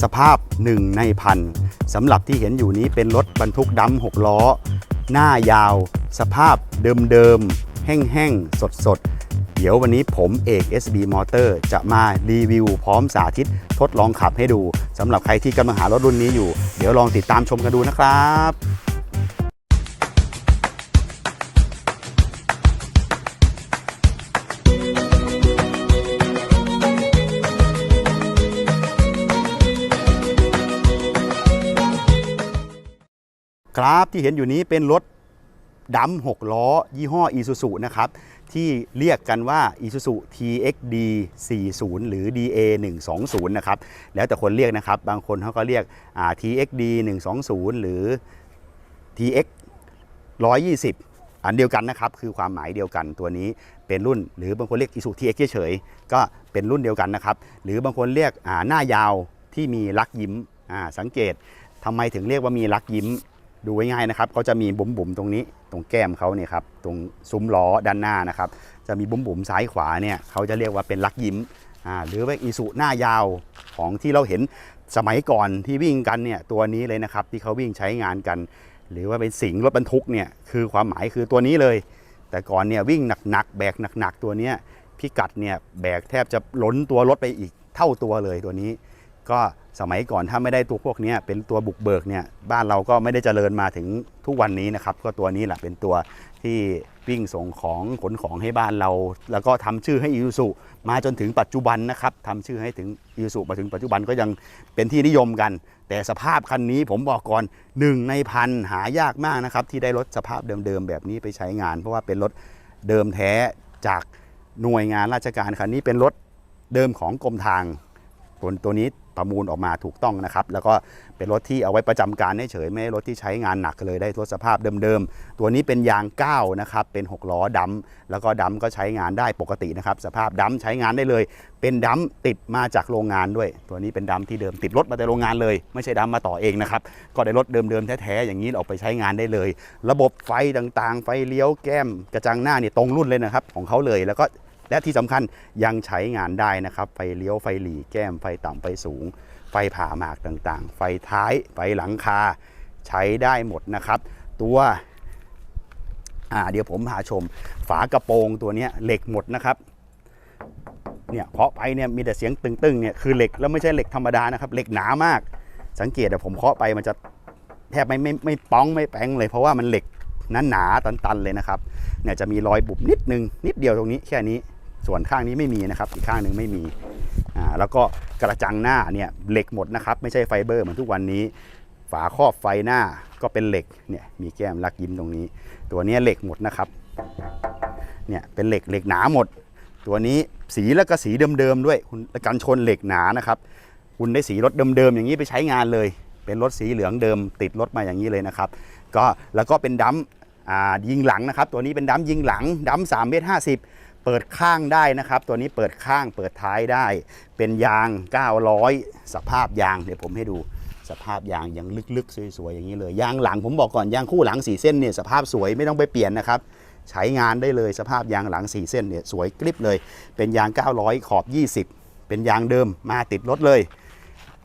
สภาพหนึ่งในพันสำหรับที่เห็นอยู่นี้เป็นรถบรรทุกดำหกล้อ หน้ายาว สภาพเดิมๆ แห้งๆ สดๆ เดี๋ยววันนี้ผมเอก SB Motor จะมารีวิวพร้อมสาธิตทดลองขับให้ดูสำหรับใครที่กำลังหารถรุ่นนี้อยู่ เดี๋ยวลองติดตามชมกันดูนะครับ ครับที่เห็นอยู่นี้เป็นรถดำ6ล้อ ยี่ห้อ Isuzu นะครับ ที่เรียกกันว่า Isuzu TXD 40 หรือ DA 120นะครับ แล้วแต่คนเรียกนะครับ บางคนเขาก็เรียกอ่า TXD 120 หรือ TX 120อันเดียวกันนะครับคือความหมายเดียวกันตัวนี้เป็นรุ่น หรือบางคนเรียก Isuzu TX เฉยๆก็เป็นรุ่นเดียวกันนะครับ หรือบางคนเรียกหน้ายาวที่มีลักยิ้มสังเกตทำไมถึงเรียกว่ามีลักยิ้ม ดูง่ายๆนะครับเขาจะมีบุ๋มบุ๋มๆตรงนี้ตรงแก้มเขาเนี่ยครับตรงซุ้มล้อด้านหน้านะครับจะมีบุ๋มบุ๋มๆซ้ายขวาเนี่ยเขาจะเรียกว่าเป็นลักยิ้มอ่าหรือว่าอีสุหน้ายาวของที่เราเห็นสมัยก่อนที่วิ่งกันเนี่ยตัวนี้เลยนะครับที่เขาวิ่งใช้งานกัน หรือว่าเป็นสิงรถบรรทุกเนี่ยคือความหมายคือตัวนี้เลย แต่ก่อนเนี่ยวิ่งหนักๆแบกหนักๆตัวเนี้ยพิกัดเนี่ยแบกแทบจะล้นตัวรถไปอีกเท่าตัวเลยตัวนี้ ก็สมัยก่อนถ้าไม่ได้ตัวพวกนี้เป็นตัวบุกเบิกเนี่ยบ้านเราก็ไม่ได้เจริญมาถึงทุกวันนี้นะครับ ก็ตัวนี้แหละเป็นตัวที่วิ่งส่งของขนของให้บ้านเรา แล้วก็ทำชื่อให้อี u ู u มาจนถึงปัจจุบันนะครับทำชื่อให้ถึงอี u ู u มาถึงปัจจุบันก็ยังเป็นที่นิยมกัน แต่สภาพคันนี้ผมบอกก่อนหนึ่งในพันหายากมากนะครับ ที่ได้รถสภาพเดิมๆแบบนี้ไปใช้งาน เพราะว่าเป็นรถเดิมแท้จากหน่วยงานราชการคันนี้เป็นรถเดิมของกรมทางตัวตัวนี้ ประมูลออกมาถูกต้องนะครับ แล้วก็เป็นรถที่เอาไว้ประจำการเฉยไม่รถที่ใช้งานหนักเลยได้ทดสภาพเดิมๆ ตัวนี้เป็นยาง9นะครับ เป็น 6 ล้อดำแล้วก็ดำก็ใช้งานได้ปกตินะครับ สภาพดำใช้งานได้เลย เป็นดำติดมาจากโรงงานด้วย ตัวนี้เป็นดำที่เดิมติดรถมาแต่โรงงานเลย ไม่ใช่ดำมาต่อเองนะครับ ก็ได้รถเดิมๆแท้ๆอย่างนี้ออกไปใช้งานได้เลย ระบบไฟต่างๆ ไฟเลี้ยวแก้มกระจังหน้าเนี่ยตรงรุ่นเลยนะครับของเขาเลยแล้วก็ และที่สำคัญยังใช้งานได้นะครับ ไฟเลี้ยวไฟหลีแก้มไฟต่ำไฟสูง ไฟผ่าหมากต่างๆ ไฟท้ายไฟหลังคาใช้ได้หมดนะครับ ตัวเดี๋ยวผมพาชม ฝากระโปรงตัวนี้เหล็กหมดนะครับเนี่ยเคาะไปเนี่ยมีแต่เสียงตึงๆเนี่ยคือเหล็กแล้วไม่ใช่เหล็กธรรมดานะครับ เหล็กหนามาก สังเกตอะผมเคาะไปมันจะแทบไม่ไม่ไม่ป้องไม่แป้งเลย เพราะว่ามันเหล็กนั้นหนาตันๆเลยนะครับเนี่ยจะมีรอยบุบนิดนึงนิดเดียวตรงนี้แค่นี้ ส่วนข้างนี้ไม่มีนะครับ อีกข้างหนึ่งไม่มีอ่าแล้วก็กระจังหน้าเนี่ยเหล็กหมดนะครับ ไม่ใช่ไฟเบอร์เหมือนทุกวันนี้ ฝาครอบไฟหน้าก็เป็นเหล็กเนี่ยมีแก้มลักยิ้มตรงนี้ ตัวนี้เหล็กหมดนะครับเนี่ยเป็นเหล็กเหล็กหนาหมด ตัวนี้สีแล้วก็สีเดิมๆด้วยคุณกันชนเหล็กหนานะครับ คุณได้สีรถเดิมๆอย่างนี้ไปใช้งานเลย เป็นรถสีเหลืองเดิม ติดรถมาอย่างนี้เลยนะครับ ก็แล้วก็เป็นดัมยิงหลังนะครับ ตัวนี้เป็นดัมยิงหลังดัม3เมตร50เปิดข้างได้นะครับ ตัวนี้เปิดข้างเปิดท้ายได้ เป็นยาง 900 สภาพยางเดี๋ยวผมให้ดูสภาพยางยังลึกๆ สวยๆ อย่างนี้เลย ยางหลังผมบอกก่อน ยางคู่หลังสีเส้นเนี่ยสภาพสวยไม่ต้องไปเปลี่ยนนะครับ ใช้งานได้เลยสภาพยางหลังสีเส้นเนี่ยสวยกริบเลย เป็นยาง 900 ขอบ 20 เป็นยางเดิมมาติดรถเลย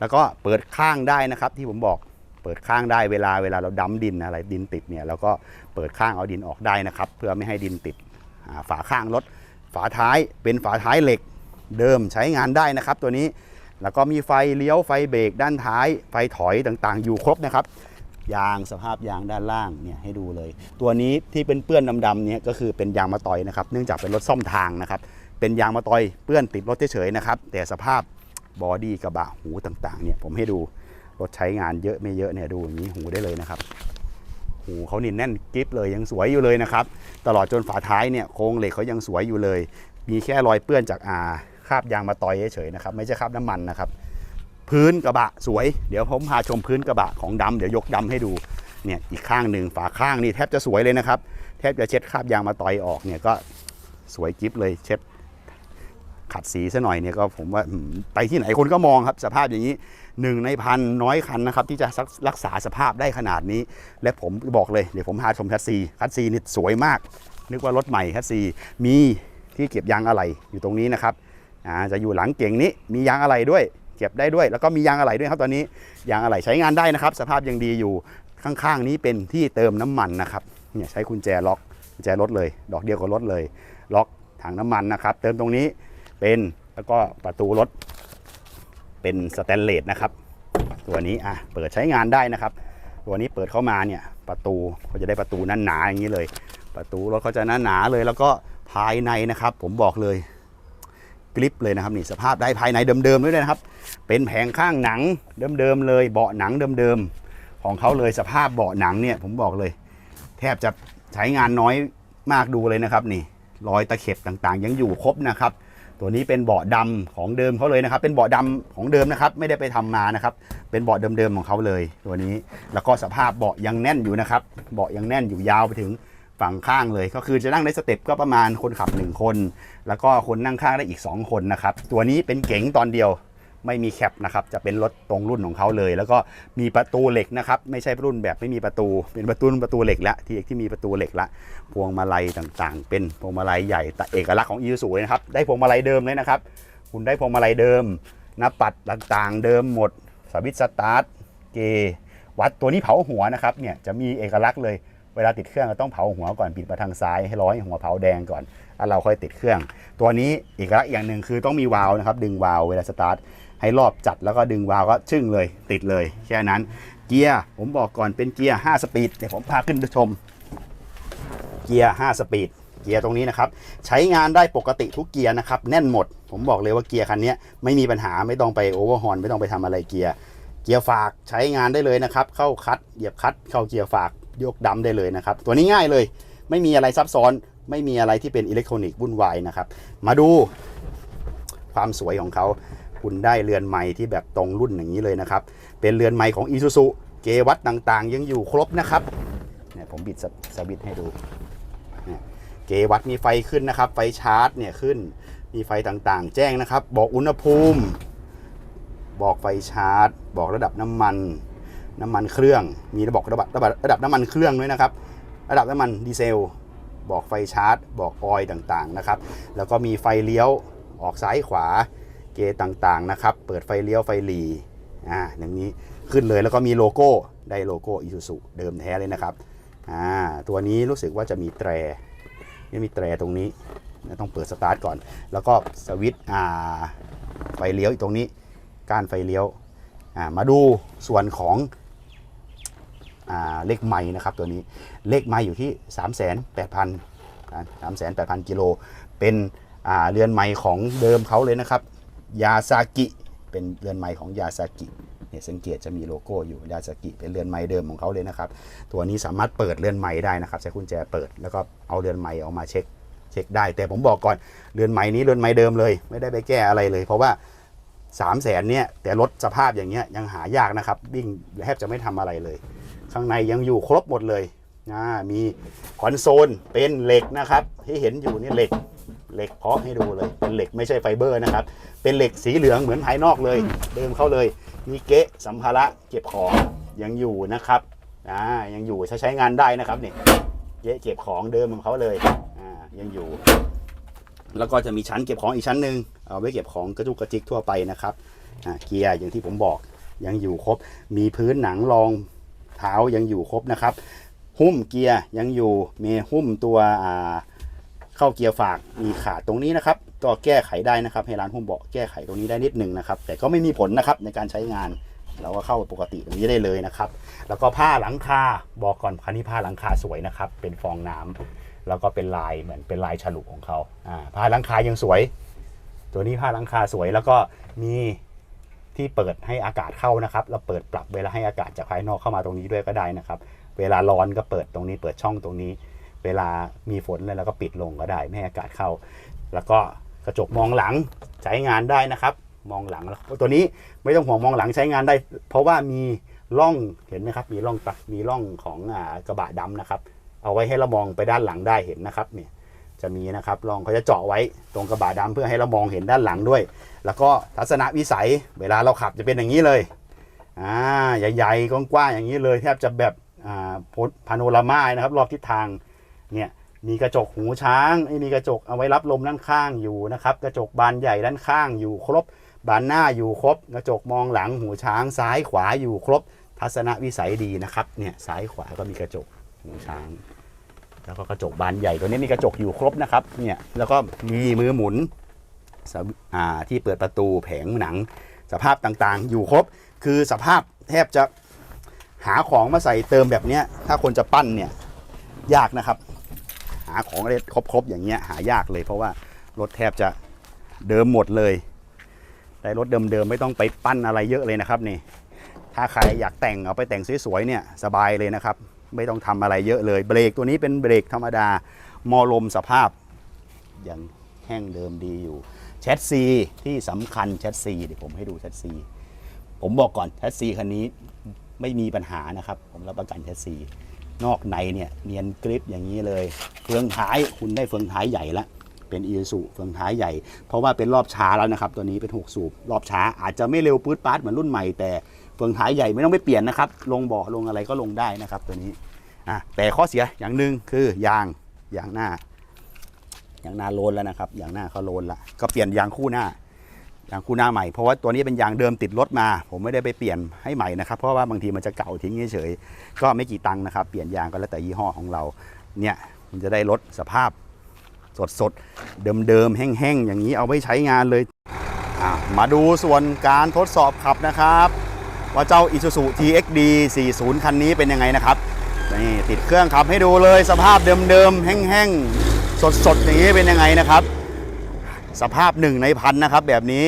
แล้วก็เปิดข้างได้นะครับที่ผมบอกเปิดข้างได้เวลาเวลาเราดำดินอะไรดินติดเนี่ยเราก็เปิดข้างเอาดินออกได้นะครับ เพื่อไม่ให้ดินติดฝาข้างรถ ฝาท้ายเป็นฝาท้ายเหล็กเดิมใช้งานได้นะครับ ตัวนี้แล้วก็มีไฟเลี้ยวไฟเบรกด้านท้าย ไฟถอยต่างๆ อยู่ครบนะครับยางสภาพยางด้านล่างเนี่ยให้ดูเลย ตัวนี้ที่เป็นเปื้อนดำๆเนี่ยก็คือเป็นยางมะตอยนะครับ เนื่องจากเป็นรถซ่อมทางนะครับ เป็นยางมะตอยเปื้อนติดรถเฉยๆนะครับ แต่สภาพบอดี้กระบะหูต่างๆเนี่ยผมให้ดูรถใช้งานเยอะไม่เยอะเนี่ยดูอย่างนี้หูได้เลยนะครับ หูเขานี่แน่นกริฟเลยยังสวยอยู่เลยนะครับ ตลอดจนฝาท้ายเนี่ยโครงเหล็กเขายังสวยอยู่เลย มีแค่รอยเปื้อนจากอาคราบยางมาตอยเฉยๆนะครับ ไม่ใช่คราบน้ำมันนะครับ พื้นกระบะสวย เดี๋ยวผมพาชมพื้นกระบะของดำเดี๋ยวยกดำให้ดูเนี่ยอีกข้างหนึ่งฝาข้างนี่แทบจะสวยเลยนะครับ แทบจะเช็ดคราบยางมาตอยออกเนี่ยก็สวยกิฟเลยเช็ดขัดสีซะหน่อยเนี่ยก็ผมว่าไปที่ไหนคนก็มองครับ สภาพอย่างนี้ หนึ่งในพันน้อยคันนะครับที่จะรักษาสภาพได้ขนาดนี้ และผมบอกเลยเดี๋ยวผมพาชมคัดซีคัดซีนี่สวยมาก นึกว่ารถใหม่คัดซีมีที่เก็บยางอะไหล่อยู่ตรงนี้นะครับจะอยู่หลังเก่งนี้มียางอะไหล่ด้วย เก็บได้ด้วย แล้วก็มียางอะไหล่ด้วยครับตอนนี้ยางอะไหล่ใช้งานได้นะครับ สภาพยังดีอยู่ข้างๆนี้เป็นที่เติมน้ำมันนะครับเนี่ยใช้กุญแจล็อกกุญแจรถเลย ดอกเดียวกับรถเลย ล็อกถังน้ำมันนะครับ เติมตรงนี้เป็นแล้วก็ประตูรถ เป็นสแตนเลสนะครับ ตัวนี้อะเปิดใช้งานได้นะครับ ตัวนี้เปิดเข้ามาเนี่ยประตูเขาจะได้ประตูนั้นหนาอย่างนี้เลย ประตูรถเขาจะหนาหนาเลย แล้วก็ภายในนะครับ ผมบอกเลยกริปเลยนะครับนี่สภาพได้ภายในเดิมๆด้วยนะครับ เป็นแผงข้างหนังเดิมๆเลย เบาะหนังเดิมๆของเขาเลยสภาพเบาะหนังเนี่ยผมบอกเลย แทบจะใช้งานน้อยมากดูเลยนะครับนี่รอยตะเข็บต่างๆ ยังอยู่ครบนะครับ ตัวนี้เป็นเบาะดำของเดิมเขาเลยนะครับ เป็นเบาะดำของเดิมนะครับ ไม่ได้ไปทำมานะครับ เป็นเบาะเดิมๆของเขาเลย ตัวนี้ แล้วก็สภาพเบาะยังแน่นอยู่นะครับ เบาะยังแน่นอยู่ยาวไปถึงฝั่งข้างเลย ก็คือจะนั่งได้สเต็ปก็ประมาณคนขับ 1 คน แล้วก็คนนั่งข้างได้อีก 2 คนนะครับ ตัวนี้เป็นเก๋งตอนเดียว ไม่มีแคปนะครับจะเป็นรถตรงรุ่นของเขาเลย แล้วก็มีประตูเหล็กนะครับไม่ใช่รุ่นแบบไม่มีประตูเป็นประตูประตูเหล็กละที่ที่มีประตูเหล็กละพวงมาลัยต่างๆ เป็นพวงมาลัยใหญ่แต่เอกลักษณ์ของอีซูเลยนะครับได้พวงมาลัยเดิมเลยนะครับ คุณได้พวงมาลัยเดิมหน้าปัดต่างๆ เดิมหมดสวิตช์สตาร์ทเกย์วัดตัวนี้เผาหัวนะครับเนี่ยจะมีเอกลักษณ์เลยเวลาติดเครื่องก็ต้องเผาหัวก่อนปิดมาทางซ้ายให้ร้อยหัวเผาแดงก่อนแล้วเราค่อยติดเครื่อง ตัวนี้เอกลักษณ์อย่างหนึ่งคือต้องมีวาล์วนะครับ ดึงวาล์วเวลาสตาร์ท ให้รอบจัดแล้วก็ดึงวาล์วก็ชึ่งเลยติดเลย แค่นั้น เกียร์ผมบอกก่อนเป็นเกียร์ 5 สปีดเดี๋ยวผมพาขึ้นชม เกียร์ 5 สปีดเกียร์ตรงนี้นะครับ ใช้งานได้ปกติทุกเกียร์นะครับ แน่นหมด ผมบอกเลยว่าเกียร์คันนี้ไม่มีปัญหาไม่ต้องไปโอเวอร์ฮอร์นไม่ต้องไปทำอะไรเกียร์เกียร์ฝากใช้งานได้เลยนะครับ เข้าคัดเหยียบคัดเข้าเกียร์ฝากยกดำได้เลยนะครับ ตัวนี้ง่ายเลย ไม่มีอะไรซับซ้อนไม่มีอะไรที่เป็นอิเล็กทรอนิกส์วุ่นวายนะครับ มาดูความสวยของเขา คุณได้เรือนไม้ที่แบบตรงรุ่นอย่างนี้เลยนะครับ เป็นเรือนไม้ของ i s u z u เกวัดต่างๆ ยังอยู่ครบนะครับเนี่ยผมบิดสสวิตให้ดูเกวัดมีไฟขึ้นนะครับ ไฟชาร์จเนี่ยขึ้น มีไฟต่างๆ แจ้งนะครับ บอกอุณหภูมิ บอกไฟชาร์จ บอกระดับน้ำมัน น้ำมันเครื่อง มีระบอกระดับระดับระดับน้ำมันเครื่องด้วยนะครับ ระดับน้ำมันดีเซล บอกไฟชาร์จ บอกออยล์ต่างๆนะครับ แล้วก็มีไฟเลี้ยวออกซ้ายขวา เกต่างๆนะครับ เปิดไฟเลี้ยวไฟหลีอ่าอย่างนี้ขึ้นเลยแล้วก็มีโลโก้ได้โลโก้อิซูซุเดิมแท้เลยนะครับอ่าตัวนี้รู้สึกว่าจะมีแตรนี่มีแตรตรงนี้ต้องเปิดสตาร์ทก่อน แล้วก็สวิตช์อ่าไฟเลี้ยวอีกตรงนี้ก้านไฟเลี้ยวอ่ามาดูส่วนของอ่าเลขไม้นะครับตัวนี้เลขไม้อยู่ที่ 3 8 0 0 0 3 8 0 0 0กิโลเป็นอ่าเรือนไม้ของเดิมเขาเลยนะครับ ยาซากิเป็นเรือนไม้ของยาซากิเนี่ยสังเกตจะมีโลโก้อยู่ยาซากิเป็นเรือนไม้เดิมของเขาเลยนะครับ ตัวนี้สามารถเปิดเรือนไม้ได้นะครับใช้กุญแจเปิดแล้วก็เอาเรือนไม้ออกมาเช็คเช็คได้ แต่ผมบอกก่อนเรือนไม้นี้เรือนไม้เดิมเลย ไม่ได้ไปแก้อะไรเลย เพราะว่า3 0 0แสนเนี่ยแต่รถสภาพอย่างเงี้ยยังหายากนะครับวิ่งแทบจะไม่ทำอะไรเลย ข้างในยังอยู่ครบหมดเลยนะมีคอนโซลเป็นเหล็กนะครับที่เห็นอยู่นี่เหล็ก เหล็กเพาะให้ดูเลยเป็นเหล็กไม่ใช่ไฟเบอร์นะครับ เป็นเหล็กสีเหลืองเหมือนภายนอกเลย เดิมเข้าเลยมีเกะสัมภาระเก็บของยังอยู่นะครับอ่ายังอยู่ใช้ใช้งานได้นะครับเนี่ยเยอะเก็บของเดิมของเขาเลยอ่ายังอยู่ แล้วก็จะมีชั้นเก็บของอีกชั้นหนึ่งเอาไว้เก็บของกระจุกกระจิกทั่วไปนะครับอ่าเกียร์อย่างที่ผมบอกยังอยู่ครบ มีพื้นหนังรองเท้ายังอยู่ครบนะครับ หุ้มเกียร์ยังอยู่มีหุ้มตัวอ่า เข้าเกียร์ฝากมีขาดตรงนี้นะครับ ก็แก้ไขได้นะครับ ให้ร้านหุ้มเบาะแก้ไขตรงนี้ได้นิดหนึ่งนะครับ แต่ก็ไม่มีผลนะครับในการใช้งานเราก็เข้าปกติตรงนี้ได้เลยนะครับ แล้วก็ผ้าหลังคาบอกก่อนคันนี้ผ้าหลังคาสวยนะครับ เป็นฟองน้ำแล้วก็เป็นลายเหมือนเป็นลายฉลุของเขาอ่าผ้าหลังคายังสวย ตัวนี้ผ้าหลังคาสวยแล้วก็มีที่เปิดให้อากาศเข้านะครับ เราเปิดปรับเวลาให้อากาศจากภายนอกเข้ามาตรงนี้ด้วยก็ได้นะครับ เวลาร้อนก็เปิดตรงนี้เปิดช่องตรงนี้ เวลามีฝนเลยแล้วก็ปิดลงก็ได้ไม่ให้อากาศเข้า แล้วก็กระจกมองหลังใช้งานได้นะครับ มองหลังแล้วตัวนี้ไม่ต้องห่วงมองหลังใช้งานได้ เพราะว่ามีร่องเห็นไหมครับ มีร่องตัดมีร่องของอกระบะดำนะครับ เอาไว้ให้เรามองไปด้านหลังได้เห็นนะครับเนี่ยจะมีนะครับร่องเขาจะเจาะไว้ตรงกระบะดำเพื่อให้เรามองเห็นด้านหลังด้วย แล้วก็ทัศนวิสัยเวลาเราขับจะเป็นอย่างนี้เลยอ่าใหญ่ๆกว้างๆอย่างนี้เลยแทบจะแบบอ่าพาโนรามานะครับ รอบทิศทาง เนี่ยมีกระจกหูช้างมีกระจกเอาไว้รับลมด้านข้างอยู่นะครับ กระจกบานใหญ่ด้านข้างอยู่ครบ บานหน้าอยู่ครบ กระจกมองหลังหูช้างซ้ายขวาอยู่ครบ ทัศนวิสัยดีนะครับเนี่ยซ้ายขวาก็มีกระจกหูช้าง แล้วก็กระจกบานใหญ่ตัวนี้มีกระจกอยู่ครบนะครับเนี่ยแล้วก็มีมือหมุนที่เปิดประตูแผงหนังสภาพต่างๆ อยู่ครบ คือสภาพแทบจะหาของมาใส่เติมแบบนี้ถ้าคนจะปั้นเนี่ยยากนะครับ หาของอะไรครบๆอย่างเงี้ยหายากเลย เพราะว่ารถแทบจะเดิมหมดเลยแต่รถเดิมๆไม่ต้องไปปั้นอะไรเยอะเลยนะครับนี่ ถ้าใครอยากแต่งเอาไปแต่งสวยๆเนี่ยสบายเลยนะครับ ไม่ต้องทำอะไรเยอะเลย เบรกตัวนี้เป็นเบรกธรรมดา มอลมสภาพยังแห้งเดิมดีอยู่แชสซีที่สำคัญแชสซีเดี๋ยวผมให้ดูแชสซีผมบอกก่อนแชสซีคันนี้ไม่มีปัญหานะครับ ผมรับประกันแชสซี นอกในเนี่ยเนียนกริปอย่างนี้เลยเฟืองท้ายคุณได้เฟืองท้ายใหญ่ละเป็นอีซูเฟืองท้ายใหญ่ เพราะว่าเป็นรอบช้าแล้วนะครับ ตัวนี้เป็น 6 สูบ รอบช้าอาจจะไม่เร็วปื๊ดปาดเหมือนรุ่นใหม่แต่เฟืองท้ายใหญ่ไม่ต้องไปเปลี่ยนนะครับ ลงเบาะลงอะไรก็ลงได้นะครับ ตัวนี้อะแต่ข้อเสียอย่างหนึ่งคือยางยางหน้า ยางหน้าโลนแล้วนะครับยางหน้าเขาโลนละก็เปลี่ยนยางคู่หน้า ยางคูหน้าใหม่เพราะว่าตัวนี้เป็นยางเดิมติดรถมา ผมไม่ได้ไปเปลี่ยนให้ใหม่นะครับเพราะว่าบางทีมันจะเก่าทิ้งเฉยๆก็ไม่กี่ตังค์นะครับ เปลี่ยนยางก็แล้วแต่ยี่ห้อของเราเนี่ยมันจะได้ลดสภาพสดๆเดิมๆแห้งๆอย่างนี้เอาไว้ใช้งานเลย มาดูส่วนการทดสอบขับนะครับ ว่าเจ้า Isuzu TXD 40 คันนี้เป็นยังไงนะครับนี่ติดเครื่องขับให้ดูเลยสภาพเดิมๆแห้งๆสดๆอย่างนี้เป็นยังไงนะครับ สภาพหนึ่งในพันนะครับ แบบนี้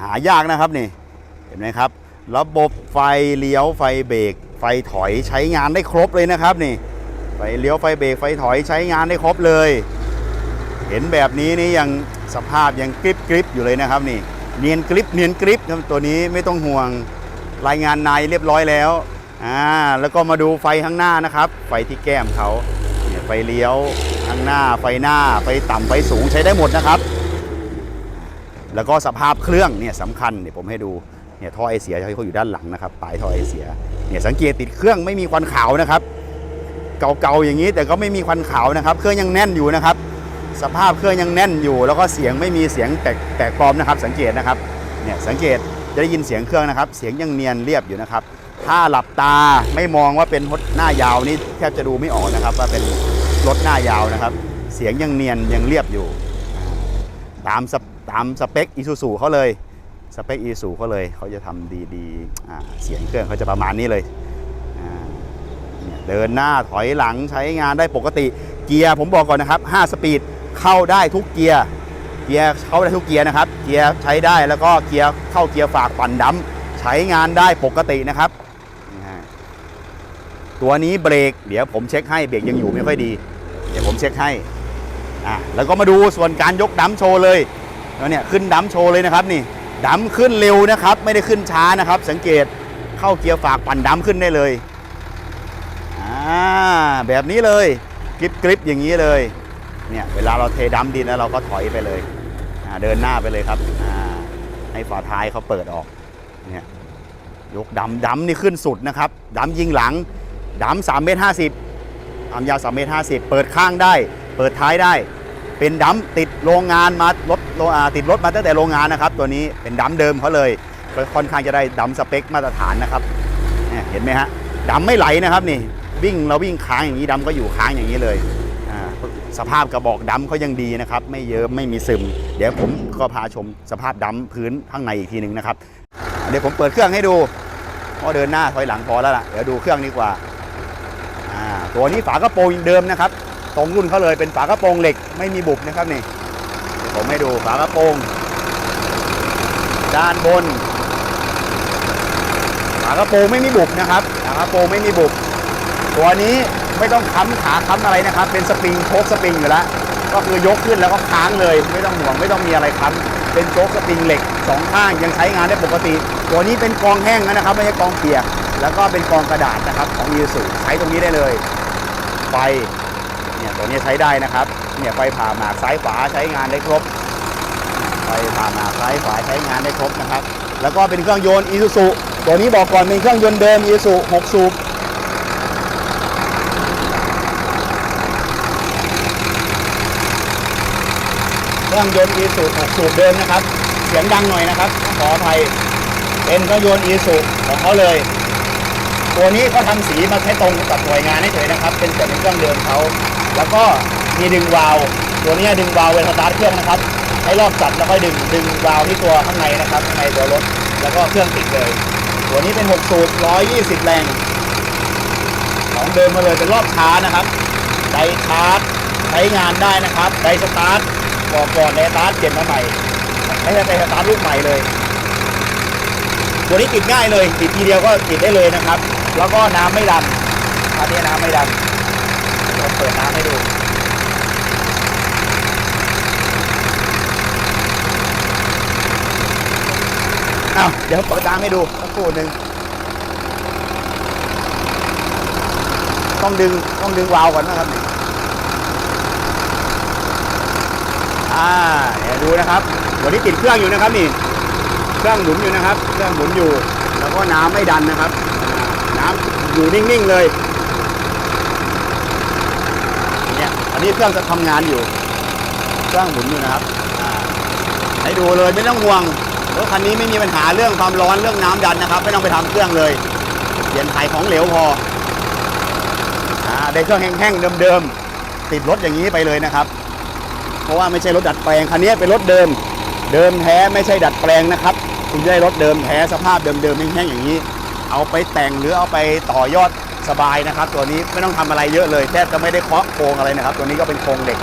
หายากนะครับนี่เห็นไหมครับ ระบบไฟเลี้ยวไฟเบรกไฟถอยใช้งานได้ครบเลยนะครับนี่ไฟเลี้ยวไฟเบรกไฟถอยใช้งานได้ครบเลย เห็นแบบนี้นี่ยังสภาพยังกริบกริบอยู่เลยนะครับนี่เนียนกริบเนียนกริบครับตัวนี้ไม่ต้องห่วงรายงานนายเรียบร้อยแล้วอ่าแล้วก็มาดูไฟข้างหน้านะครับ ไฟที่แก้มเขาเนี่ยไฟเลี้ยวข้างหน้าไฟหน้าไฟต่ำไฟสูงใช้ได้หมดนะครับ แล้วก็สภาพเครื่องเนี่ยสำคัญเดี๋ยวผมให้ดูเนี่ยท่อไอเสียเขาอยู่ด้านหลังนะครับปลายท่อไอเสียเนี่ยสังเกตติดเครื่องไม่มีควันขาวนะครับ เก่าๆอย่างนี้แต่ก็ไม่มีควันขาวนะครับ เครื่องยังแน่นอยู่นะครับ สภาพเครื่องยังแน่นอยู่ แล้วก็เสียงไม่มีเสียงแตกแตกปลอมนะครับ สังเกตนะครับเนี่ยสังเกตจะได้ยินเสียงเครื่องนะครับ เสียงยังเนียนเรียบอยู่นะครับ ถ้าหลับตาไม่มองว่าเป็นรถหน้ายาวนี่แทบจะดูไม่ออกนะครับ ว่าเป็นรถหน้ายาวนะครับ เสียงยังเนียนยังเรียบอยู่ ตามส ตามสเปคอีซูซูเขาเลยสเปคอีซูเขาเลยเขาจะทำดีๆเสียงเครื่องเขาจะประมาณนี้เลยเเดินหน้าถอยหลังใช้งานได้ปกติเกียร์ผมบอกก่อนนะครับ5สปีดเข้าได้ทุกเกียร์เกียร์เข้าได้ทุกเกียร์นะครับเกียร์ใช้ได้แล้วก็เกียร์เข้าเกียร์ฝากปั่นดัมใช้งานได้ปกตินะครับตัวนี้เบรกเดี๋ยวผมเช็คให้เบรกยังอยู่ไม่ค่อยดี เดี๋ยวผมเช็คให้อะแล้วก็มาดูส่วนการยกดัมโชว์เลย แล้วเนี่ยขึ้นดัมโชว์เลยนะครับนี่ดัมขึ้นเร็วนะครับ ไม่ได้ขึ้นช้านะครับ สังเกตเข้าเกียร์ฝากปั่นดัมขึ้นได้เลยอ่าแบบนี้เลยกริบกริบอย่างนี้เลยเนี่ยเวลาเราเทดัมดินแล้วเราก็ถอยไปเลยเดินหน้าไปเลยครับให้ฝาท้ายเขาเปิดออกเนี่ยยกดัมดัมนี่ขึ้นสุดนะครับดัมยิงหลังดัมสามเมตรห้าสิบความยาว3เมตร50เปิดข้างได้ เปิดท้ายได้ เป็นดัมติดโรงงานมารถ ติดรถมาตั้งแต่โรงงานนะครับตัวนี้เป็นดัมเดิมเขาเลยก็ค่อนข้างจะได้ดัมสเปคมาตรฐานนะครับเห็นไหมฮะดัมไม่ไหลนะครับนี่วิ่งเราวิ่งค้างอย่างนี้ดัมก็อยู่ค้างอย่างนี้เลยสภาพกระบอกดัมเขายังดีนะครับไม่เยิ้มไม่มีซึม เดี๋ยวผมก็พาชมสภาพดัมพื้นข้างในอีกทีหนึ่งนะครับเดี๋ยวผมเปิดเครื่องให้ดูพราะเดินหน้าถอยหลังพอแล้วล่ะเดี๋ยวดูเครื่องดีกว่าตัวนี้ฝากระโปรงเดิมนะครับ ตรงรุ่นเขาเลยเป็นฝากระโปรงเหล็กไม่มีบุบนะครับนี่ ผมให้ดูฝากระโปรงด้านบนฝากระโปรงไม่มีบุบนะครับฝากระโปรงไม่มีบุบตัวนี้ไม่ต้องค้ำขาค้ำอะไรนะครับ เป็นสปริงโชคสปริงอยู่แล้วก็คือยกขึ้นแล้วก็ค้างเลย ไม่ต้องห่วงไม่ต้องมีอะไรค้ำเป็นโชคสปริงเหล็กสองข้างยังใช้งานได้ปกติ ตัวนี้เป็นกองแห้งนะครับ ไม่ใช่กองเปียกแล้วก็เป็นกองกระดาษนะครับของยูสุใช้ตรงนี้ได้เลย ไฟเนี่ยตัวนี้ใช้ได้นะครับ เนี่ยไฟผ่าหมากซ้ายขวาใช้งานได้ครบ ไฟผ่าหมากซ้ายขวาใช้งานได้ครบนะครับ แล้วก็เป็นเครื่องยนต์อีซูซุตัวนี้บอกก่อนเป็นเครื่องยนต์เดิมอีซูซุ6สูบเครื่องยนต์อีซู6สูบเดิมนะครับ เสียงดังหน่อยนะครับ ขออภัยเป็นเครื่องยนต์อีสุของเขาเลย ตัวนี้ก็ทำสีมาให้ตรงกับหน่วยงานเฉยนะครับ เป็นแต่เป็นเครื่องเดิมเขาแล้วก็ มีดึงวาล์วตัวนี้ดึงวาล์วเวลาสตาร์ทเครื่องนะครับให้รอบจัดแล้วค่อยดึงดึงวาล์วที่ตัวข้างในนะครับข้างในตัวรถแล้วก็เครื่องติดเลย ตัวนี้เป็น6สูบ120 แรง ของเดิมมาเลยเป็นรอบช้านะครับไดชาร์จใช้งานได้นะครับไดสตาร์ทบอกก่อนไดสตาร์ทเปลี่ยนมาใหม่ไม่ใช่ไดสตาร์ทรุ่นใหม่เลย ตัวนี้ติดง่ายเลยติดทีเดียวก็ติดได้เลยนะครับ แล้วก็น้ำไม่ดันอันนี้น้ำไม่ดันผมเปิดน้ำให้ดู อ้าว เดี๋ยวเปิดน้ำให้ดูสักครู่หนึ่งต้องดึงต้องดึงวาล์วก่อนนะครับนี่อ่าเดี๋ยวดูนะครับวันนี้ติดเครื่องอยู่นะครับนี่ เครื่องหมุนอยู่นะครับ เครื่องหมุนอยู่ แล้วก็น้ำไม่ดันนะครับ น้ำอยู่นิ่งๆเลยเนี่ยอันนี้เครื่องจะทำงานอยู่ เครื่องหมุนอยู่นะครับให้ดูเลยไม่ต้องห่วง รถคันนี้ไม่มีปัญหาเรื่องความร้อนเรื่องน้ำดันนะครับ ไม่ต้องไปทำเครื่องเลยเปลี่ยนไถ่ของเหลวพออได้เครื่องแห้งๆเดิมๆติดรถอย่างนี้ไปเลยนะครับ เพราะว่าไม่ใช่รถดัดแปลงคันนี้เป็นรถเดิม เดิมแท้ไม่ใช่ดัดแปลงนะครับ คุณจะได้รถเดิมแท้สภาพเดิมๆแห้งๆอย่างนี้ เอาไปแต่งหรือเอาไปต่อยอดสบายนะครับ ตัวนี้ไม่ต้องทำอะไรเยอะเลยแทบจะไม่ได้เคาะโครงอะไรนะครับ ตัวนี้ก็เป็นโครงเหล็ก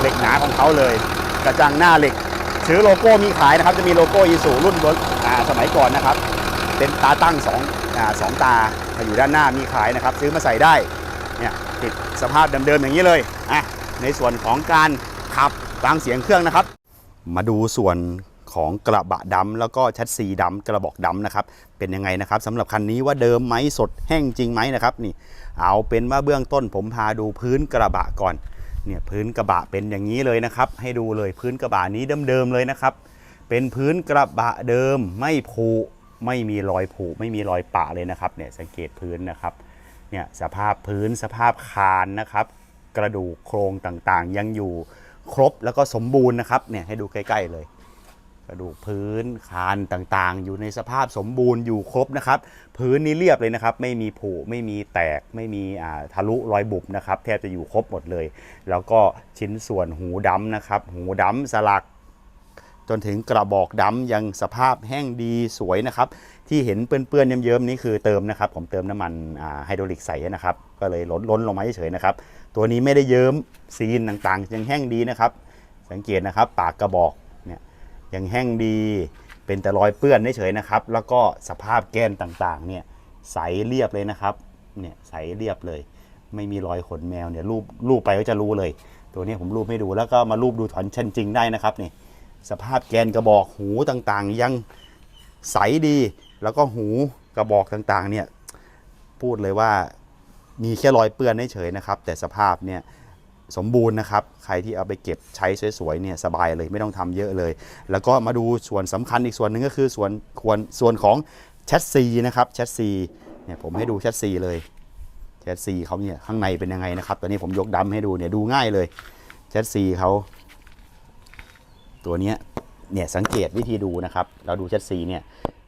เหล็กหนาของเขาเลย กระจังหน้าเหล็ก ซื้อโลโก้มีขายนะครับ จะมีโลโก้ยีสูรุ่นรถสมัยก่อนนะครับ เป็นตาตั้งสองอสองตาอยู่ด้านหน้ามีขายนะครับ ซื้อมาใส่ได้เนี่ยติดสภาพเดิมๆอย่างนี้เลยอะในส่วนของการขับฟังเสียงเครื่องนะครับ มาดูส่วนของกระบะดำแล้วก็แชสซีดำกระบอกดำนะครับ เป็นยังไงนะครับสำหรับคันนี้ว่าเดิมไหมสดแห้งจริงไหมนะครับนี่ เอาเป็นว่าเบื้องต้นผมพาดูพื้นกระบะก่อน เนี่ยพื้นกระบะเป็นอย่างนี้เลยนะครับ ให้ดูเลยพื้นกระบะนี้เดิมๆเลยนะครับ เป็นพื้นกระบะเดิมไม่ผุไม่มีรอยผุไม่มีรอยปะเลยนะครับเนี่ยสังเกตพื้นนะครับเนี่ยสภาพพื้นสภาพคานนะครับ กระดูกโครงต่างๆ ยังอยู่ครบแล้วก็สมบูรณ์นะครับเนี่ยให้ดูใกล้ ๆเลย กระดูกพื้นคานต่างๆ อยู่ในสภาพสมบูรณ์อยู่ครบนะครับ พื้นนี้เรียบเลยนะครับ ไม่มีผุไม่มีแตก ไม่มีทะลุรอยบุบนะครับ แทบจะอยู่ครบหมดเลย แล้วก็ชิ้นส่วนหูดำนะครับ หูดำสลัก จนถึงกระบอกดำยังสภาพแห้งดีสวยนะครับ ที่เห็นเปื้อนๆเยิ้มๆนี่คือเติมนะครับ ผมเติมน้ำมันไฮดรอลิกใส่นะครับ ก็เลยล้นล้นลงมาเฉยๆนะครับ ตัวนี้ไม่ได้เยิ้มซีนต่างๆ ยังแห้งดีนะครับ สังเกตนะครับ ปากกระบอก ยังแห้งดี เป็นแต่รอยเปื้อนเฉยๆนะครับ แล้วก็สภาพแกนต่างๆ เนี่ยใสเรียบเลยนะครับ เนี่ยใสเรียบเลย ไม่มีรอยขนแมวเนี่ยรูปรูปไปก็จะรู้เลย ตัวนี้ผมรูปให้ดูแล้วก็มารูปดูถอนชันจริงได้นะครับนี่สภาพแกนกระบอกหูต่างๆ ยังใสดี แล้วก็หูกระบอกต่างๆ เนี่ยพูดเลยว่ามีแค่รอยเปื้อนเฉยๆนะครับ แต่สภาพเนี่ย สมบูรณ์นะครับ ใครที่เอาไปเก็บใช้สวยๆเนี่ยสบายเลยไม่ต้องทำเยอะเลย แล้วก็มาดูส่วนสำคัญอีกส่วนหนึ่งก็คือส่วนควรส่วนของแชสซีนะครับแชสซีเนี่ยผมให้ดูแชสซีเลยแชสซีเขาเนี่ยข้างในเป็นยังไงนะครับ ตอนนี้ผมยกดำให้ดูเนี่ยดูง่ายเลยแชสซีเขาตัวเนี้ยเนี่ยสังเกตวิธีดูนะครับ เราดูแชัดซีเนี่ย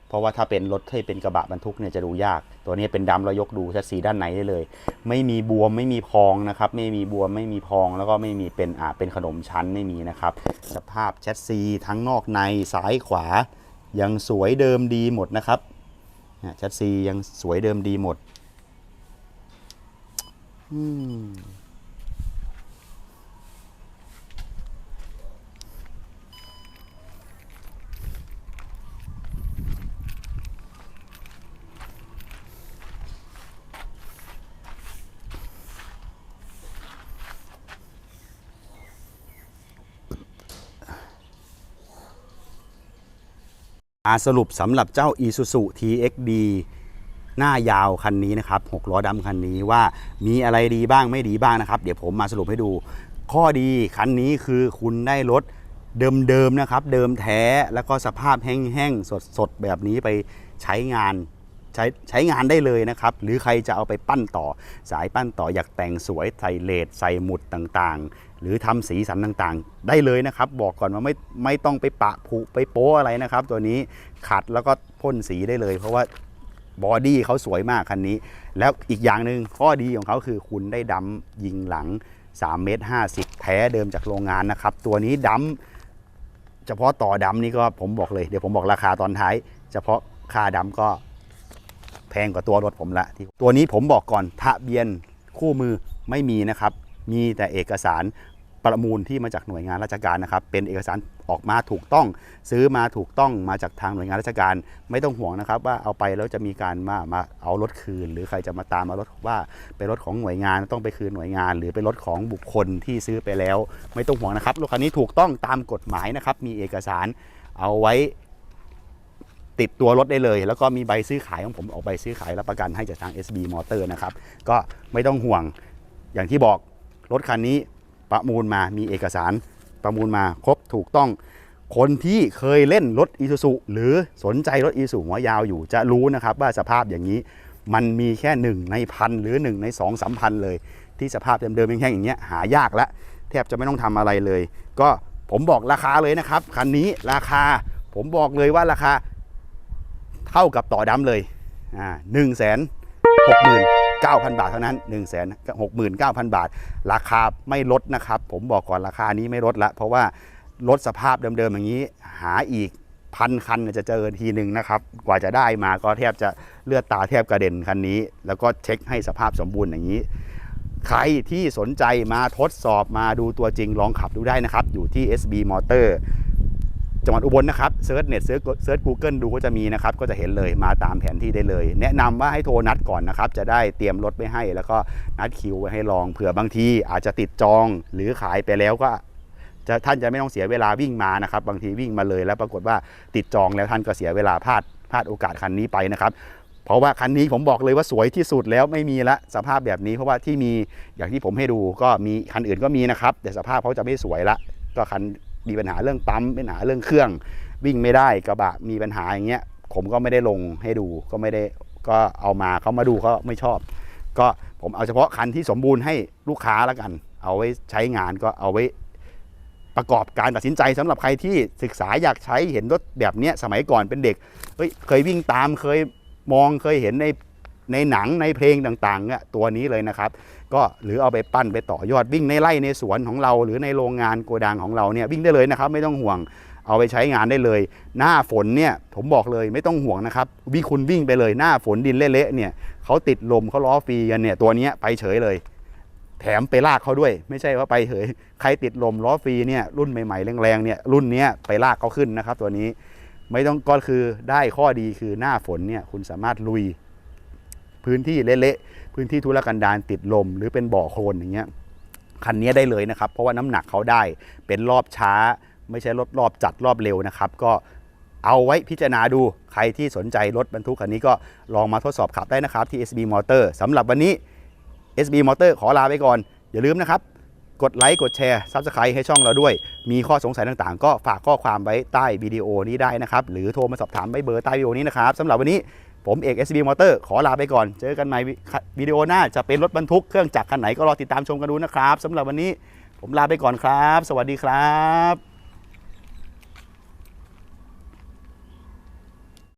เพราะว่าถ้าเป็นรถที่เป็นกระบะบรรทุกเนี่ยจะดูยาก ตัวนี้เป็นดำเรายกดูชัดซีด้านในได้เลย ไม่มีบวมไม่มีพองนะครับ ไม่มีบวมไม่มีพองแล้วก็ไม่มีเป็นอ่าเป็นขนมชั้นไม่มีนะครับ สภาพชัดซีทั้งนอกในซ้ายขวา ยังสวยเดิมดีหมดนะครับเนี่ยชัดซียังสวยเดิมดีหมด อืม อาสรุปสำหรับเจ้า Isuzu TXD หน้ายาวคันนี้นะครับ6ล้อดำคันนี้ว่ามีอะไรดีบ้างไม่ดีบ้างนะครับ เดี๋ยวผมมาสรุปให้ดู ข้อดีคันนี้คือคุณได้รถเดิมๆนะครับ เดิมแท้แล้วก็สภาพแห้งๆ สดๆ แบบนี้ไปใช้งาน ใช้ใช้งานได้เลยนะครับ หรือใครจะเอาไปปั้นต่อ สายปั้นต่ออยากแต่งสวยใส่เลดใส่หมุดต่างๆ หรือทำสีสันต่างๆ ได้เลยนะครับ บอกก่อนว่าไม่ไม่ต้องไปปะผุไปโป๊อะไรนะครับ ตัวนี้ขัดแล้วก็พ่นสีได้เลย เพราะว่าบอดี้เขาสวยมากคันนี้ แล้วอีกอย่างหนึ่งข้อดีของเขาคือคุณได้ดัมยิงหลัง3เมตร50 แท้เดิมจากโรงงานนะครับ ตัวนี้ดัมเฉพาะต่อดัมนี่ก็ผมบอกเลย เดี๋ยวผมบอกราคาตอนท้าย เฉพาะค่าดัมก็ งกว่าตัวรถผมละที่ตัวนี้ผมบอกก่อนทะเบียนคู่มือไม่มีนะครับ มีแต่เอกสารประมูลที่มาจากหน่วยงานราชการนะครับ เป็นเอกสารออกมาถูกต้อง ซื้อมาถูกต้องมาจากทางหน่วยงานราชการ ไม่ต้องห่วงนะครับ ว่าเอาไปแล้วจะมีการมามาเอารถคืน หรือใครจะมาตามมารถว่าเป็นรถของหน่วยงานต้องไปคืนหน่วยงาน หรือเป็นรถของบุคคลที่ซื้อไปแล้ว ไม่ต้องห่วงนะครับรถคันนี้ถูกต้องตามกฎหมายนะครับ มีเอกสารเอาไว้ ติดตัวรถได้เลย แล้วก็มีใบซื้อขายของผมออกใบซื้อขายรับประกันให้จากทาง SB Motor นะครับ ก็ไม่ต้องห่วงอย่างที่บอกรถคันนี้ประมูลมามีเอกสารประมูลมาครบถูกต้อง คนที่เคยเล่นรถอีซูซุหรือสนใจรถอีซูหัวยาวอยู่จะรู้นะครับว่าสภาพอย่างนี้มันมีแค่หนึ่งในพันหรือหนึ่งในสองสามพันเลย ที่สภาพเดิมๆแห้งๆอย่างเงี้ยหายากละแทบจะไม่ต้องทำอะไรเลย ก็ผมบอกราคาเลยนะครับ คันนี้ราคาผมบอกเลยว่าราคา เท่ากับต่อดำเลยอ่าหนึ่งแสนหกหมื่นเก้าพันบาทเท่านั้น1นึ่งแสนหกหมื่นเก้าพันบาท ราคาไม่ลดนะครับ ผมบอกก่อนราคานี้ไม่ลดละ เพราะว่ารถสภาพเดิมๆอย่างนี้ หาอีกพันคันจะเจอทีหนึ่งนะครับ กว่าจะได้มาก็แทบจะเลือดตาแทบกระเด็นคันนี้ แล้วก็เช็คให้สภาพสมบูรณ์อย่างนี้ ใครที่สนใจมาทดสอบมาดูตัวจริงลองขับดูได้นะครับ อยู่ที่ SB Motor จังหวัดอุบลนะครับเซิร์ชเน็ตเซิร์ชเซิร์ชกูเกิลดูก็จะมีนะครับก็จะเห็นเลยมาตามแผนที่ได้เลย แนะนำว่าให้โทรนัดก่อนนะครับจะได้เตรียมรถไว้ให้ แล้วก็นัดคิวไว้ให้ลองเผื่อบางทีอาจจะติดจองหรือขายไปแล้วก็จะท่านจะไม่ต้องเสียเวลาวิ่งมานะครับ บางทีวิ่งมาเลยแล้วปรากฏว่าติดจองแล้วท่านก็เสียเวลาพลาดพลาดโอกาสคันนี้ไปนะครับเพราะว่าคันนี้ผมบอกเลยว่าสวยที่สุดแล้วไม่มีละสภาพแบบนี้เพราะว่าที่มีอย่างที่ผมให้ดูก็มีคันอื่นก็มีนะครับ แต่สภาพเขาจะไม่สวยละก็คัน มีปัญหาเรื่องปั๊มปัญหาเรื่องเครื่อง วิ่งไม่ได้กระบะมีปัญหาอย่างเงี้ย ผมก็ไม่ได้ลงให้ดูก็ไม่ได้ก็เอามาเขามาดูเขาไม่ชอบ ก็ผมเอาเฉพาะคันที่สมบูรณ์ให้ลูกค้าแล้วกัน เอาไว้ใช้งานก็เอาไว้ประกอบการตัดสินใจสำหรับใครที่ศึกษาอยากใช้เห็นรถแบบเนี้ยสมัยก่อนเป็นเด็กเฮ้ยเคยวิ่งตามเคยมองเคยเห็นในในหนังในเพลงต่างๆเนี่ยตัวนี้เลยนะครับ ก็หรือเอาไปปั้นไปต่อยอดวิ่งในไร่ในสวนของเรา หรือในโรงงานโกดังของเราเนี่ยวิ่งได้เลยนะครับ ไม่ต้องห่วงเอาไปใช้งานได้เลย หน้าฝนเนี่ยผมบอกเลยไม่ต้องห่วงนะครับวิ่งคุณวิ่งไปเลยหน้าฝนดินเละๆเนี่ยเขาติดลมเขาล้อฟรีกันเนี่ยตัวนี้ไปเฉยเลย แถมไปลากเขาด้วย ไม่ใช่ว่าไปเฉยใครติดลมล้อฟรีเนี่ยรุ่นใหม่ๆแรงๆเนี่ยรุ่นนี้ไปลากเขาขึ้นนะครับ ตัวนี้ไม่ต้องก็คือได้ข้อดีคือหน้าฝนเนี่ยคุณสามารถลุย พื้นที่เละๆพื้นที่ทุรกันดารติดลม หรือเป็นบ่อโคลนอย่างเงี้ยคันนี้ได้เลยนะครับ เพราะว่าน้ำหนักเขาได้เป็นรอบช้า ไม่ใช่รถรอบจัดรอบเร็วนะครับ ก็เอาไว้พิจารณาดูใครที่สนใจรถบรรทุกคันนี้ก็ลองมาทดสอบขับได้นะครับที่ SB Motor สำหรับวันนี้ SB Motor ขอลาไปก่อน อย่าลืมนะครับ กดไลค์กดแชร์ Subscribe ให้ช่องเราด้วย มีข้อสงสัยต่างๆ ก็ฝากข้อความไว้ใต้วิดีโอนี้ได้นะครับ หรือโทรมาสอบถามไปเบอร์ใต้วิดีโอนี้นะครับสำหรับวันนี้ ผมเอก SB Motor ขอลาไปก่อน เจอกันใหม่วิดีโอหน้าจะเป็นรถบรรทุกเครื่องจักรคันไหนก็รอติดตามชมกันดูนะครับสำหรับวันนี้ผมลาไปก่อนครับ สวัสดีครับ